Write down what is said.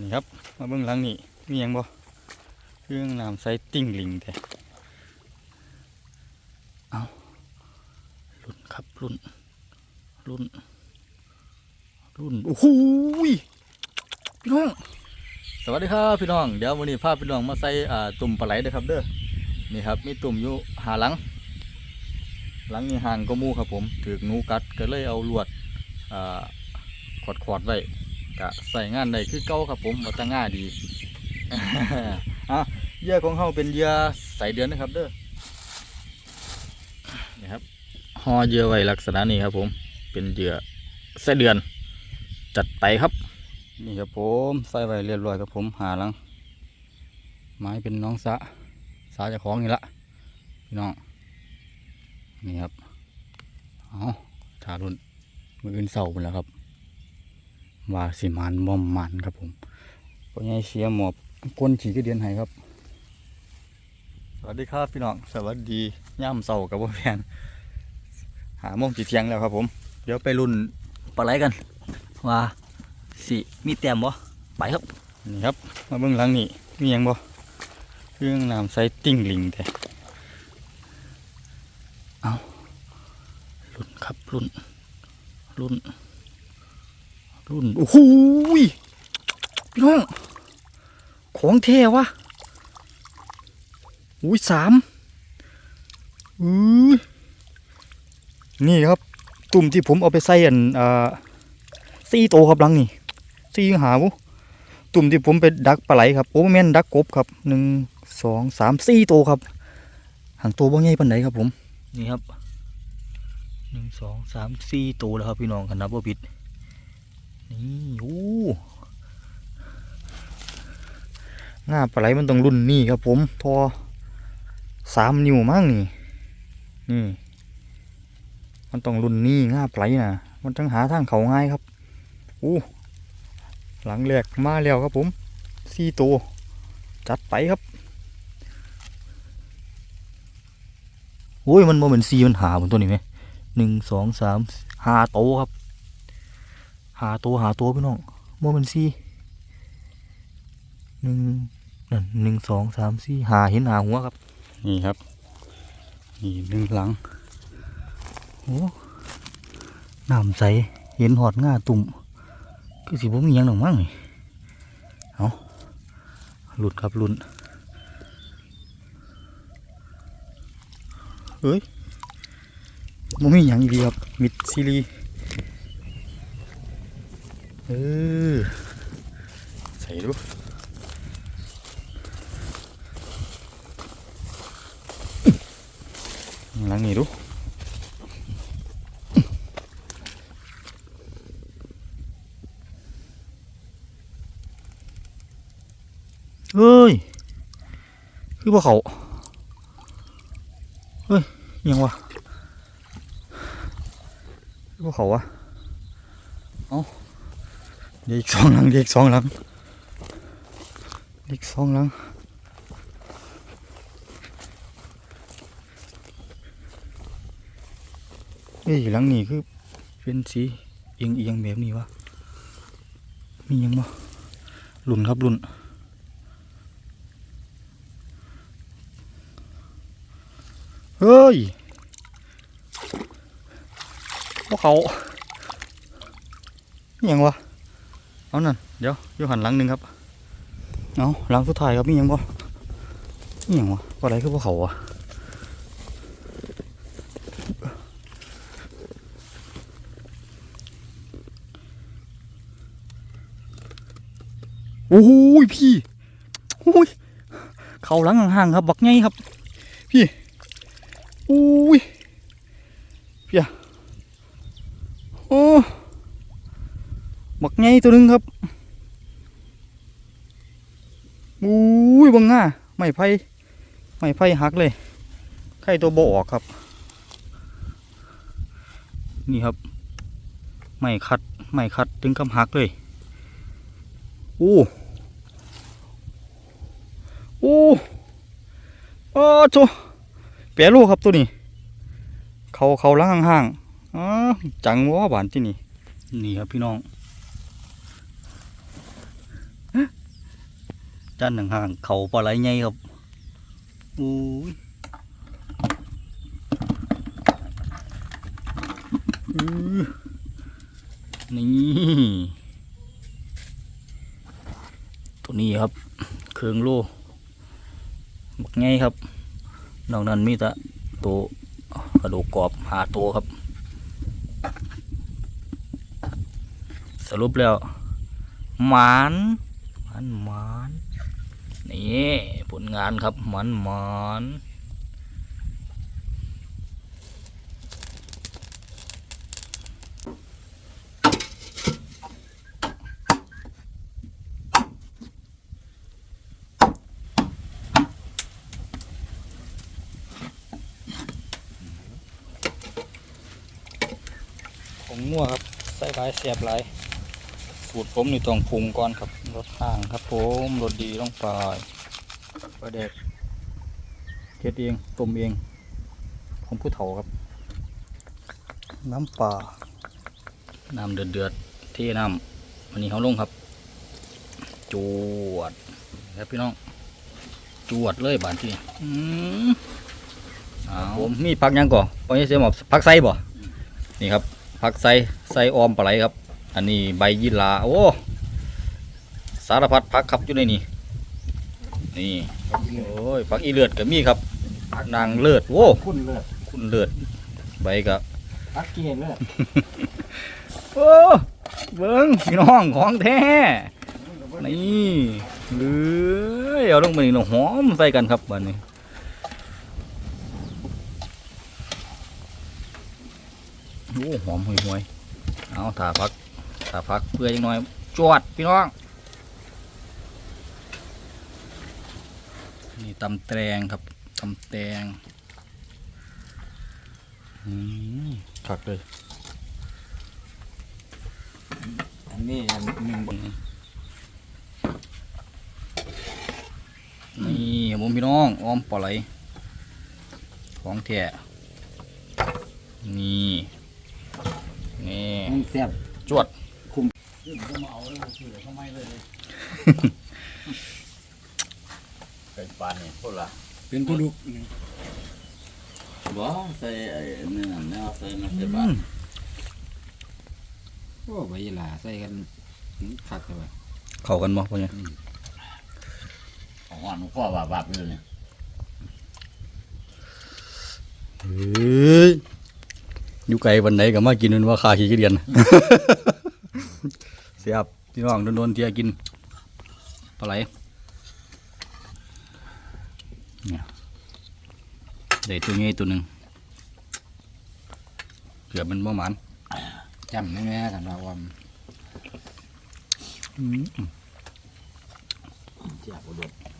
นี่ครับ มาเบื้องหลังนี่มียังบ่เครื่องน้ำใส่ติ่งลิงแต่เอารุ่นครับรุ่นรุ่นรุ่นโอ้โหพี่น้อง สวัสดีครับพี่น้อง เดี๋ยววันนี้พาพี่น้องมาใส่อ่าตุ่มปลาไหลเด้อครับเด้อ นี่ครับมีตุ่มอยู่หาหลัง หลังนี้ห่างก็มูครับผม ถือกงูกัดก็เลยเอาลวดอ่าขอดขอดๆไว้ กะใส่งานได้คือเก่าครับผมมาตั้งง่ายดีอะเยื่อของเขาเป็นเยื่อใส่เดือนนะครับ เด้อนี่ครับห่อเยื่อไว้ลักษณะนี้ครับ ผม เป็นเยื่อใส่เดือน จัดไปครับ นี่ครับผมใส่ไว้เรียบร้อยครับผมหาลังไม้เป็นน้องสะสาจะของนี่ละพี่น้องนี่ครับเอาถารุ่นมืออื่นเสาไปแล้วครับ ว่าสิมันบ่มมันครับผมก็ยังเสียหมอบก้นฉีกเดียนให้ครับ สวัสดีครับพี่น้อง สวัสดีย่ำเสากับพ่แฟนหาโมงจีเทียงแล้วครับผม เดี๋ยวไปรุ่นปลาไหลกัน ว่าสิมีแต้มบ่ไปครับ นี่ครับ มาเบื้องหลังนี่มียังบ่เรื่องน้ำใส่ติ่งลิงแต่รุ่นครับรุ่นรุ่น รุ่นโอ้โหพี่น้อง ของเทวะอุ้ยสามอือนี่ครับ ตุ่มที่ผมเอาไปใส่อันอ่าสี่โตครับหลังนี่สี่หาวตุ่มที่ผมไปดักปลาไหลครับโอ้แม่นดักกบครับหนึ่งสองสามสี่โตครับหางตัวบ่ใหญ่ปานไหนครับผม นี่ครับหนึ่งสองสามสี่ตัวแล้วครับพี่น้องคันนับว่าผิด นี่โอ้หน้าปลาไหลมันต้องรุ่นนี่ครับผมทอสามนิ้วมั้งนี่นี่ มันต้องรุ่นนี่ง่าปลาไหลนะมันจังหาทางเขาง่ายครับอู้หลังแรกมาแล้วครับผมสี่ตัวจัดไปครับโอ้ยมันโมเหมือนซีมันหาบนตัวนี้ไหมหนึ่งสองสามหาโตครับาตัวหาตัวพี่น้องโมเมันสี่หนึ่งนั่นหนึ่งสองสามสี่หาเห็นหาหัวครับ นี่ครับ นี่หนึ่งหลังโอ้น้ำใสเห็นหอดง่าตุ่มคือสิบ่มียังหนองมั้งนี่เอาหลุดครับหลุดเอ้ยมันมีย่างอีดีครับมิดซีรีส์ เออใส่ดูลังนี้ดูเฮ้ย คือพวกเขาเฮ้ย ยังวะพวกเขาวะ เอา เด็กสองหลังเด็กสองหลังเด็กสองหลังเอ้ยหลังนี้คือเป็นสีเอียงเอียงแบบนี้วะมียังบ่หลุนครับหลุนเฮ้ยพวกเขาอย่างวะ เอานั่นเดี๋ยวอยู่หันหลังหนึ่งครับ เอาหลังสุดท้ายครับมีหยังบ่อหย่างวะอะไรคือพวกเขาวะโอ้โหพี่โอ้ยเขาหลังห่างๆครับ บักไงครับ พี่โอ้ย โอ้ บักไงตัวหนึงครับอุ้ยบังง่าไม่ไผ่ไม่ไผ่หักเลยไข่ตัวโบออกครับ นี่ครับ ไม่คัดไม่คัดถึงกำหักเลยโอ้โอ้โอ้โจแปรลูกครับตัวนี้ เขาเขาล้างห่างอ๋อจังวะบานที่นี่ นี่ครับพี่น้อง ด้านห่างๆเขาปลาไหลใหญ่ครับอุ้ยอื้อนี่ตัวนี้ครับเครื่องโลบักไงครับนอกนั้นมีแต่ตัวกระดูกกรอบหาตัวครับ สรุปแล้วหมานหมานหมาน นี่ผลงานครับหมานหมานผมนัวครับ ใส่หลายเสียบหลาย สูตรผมนี่ต้องปรุงก่อนครับ รสห่างครับผมรสดีต้องปลายปลาแดกเค็ดเองต้มเองของผู้เฒ่าครับ น้ำปลาน้ำเดือดเดือดที่น้ำวันนี้เขาลงครับ จวดครับพี่น้อง จวดเลยบานที่อืมเอาผมมีผักยังก่อปอยเสียหมอบผักไสบ่นี่ครับผักไสไสออมปลาไหลครับ อันนี้ใบยีราโอ้ สารพัดผักครับอยู่ในนี้นี่โอ้ยผักอีเลือดก็มีครับ นางเลือดโว้คุณเลิศคุณเลือดใบกับพักเกียร์เลิศโอ้เบิ้งพี่น้องของแท้นี่เลยเอาลงไปนี่เนาะหอมใส่กันครับบัดนี้โอ้หอมห่วยๆเอาถาพักถาพักเพื่อยังน้อยจวดพี่น้อง นี่ตำแตงครับตำแตงอืมคักเลย อันนี้อันหนึ่งบนนี่ผมพี่น้องอ้อมปลาไหลของแท้นี่ นี่มันแซ่บจวดไก่ปลาเนี่ยพวกละเป็นผู้ลูกบ่ใส่ไอ้นี่นั่นเนี่ยใส่มาใส่อืปลามโอ้ใบยี่หร่าใส่กันคักเลยว่ะเข้ากันบ่พ่อเนี่ยของหวานข้อบาบาบอยู่เนี่ยเฮ้ยอยู่ไกลวันไหนก็มากินมันว่าคาขี้เกียจเสียบพี่น้องโดนๆเทียกินปลาไหลเนี่ย ได้ตัวนี้ตัวหนึ่งเกือบมันบ่หมันจำได้ไหมกันว่าว่าอืมเจียบอุดม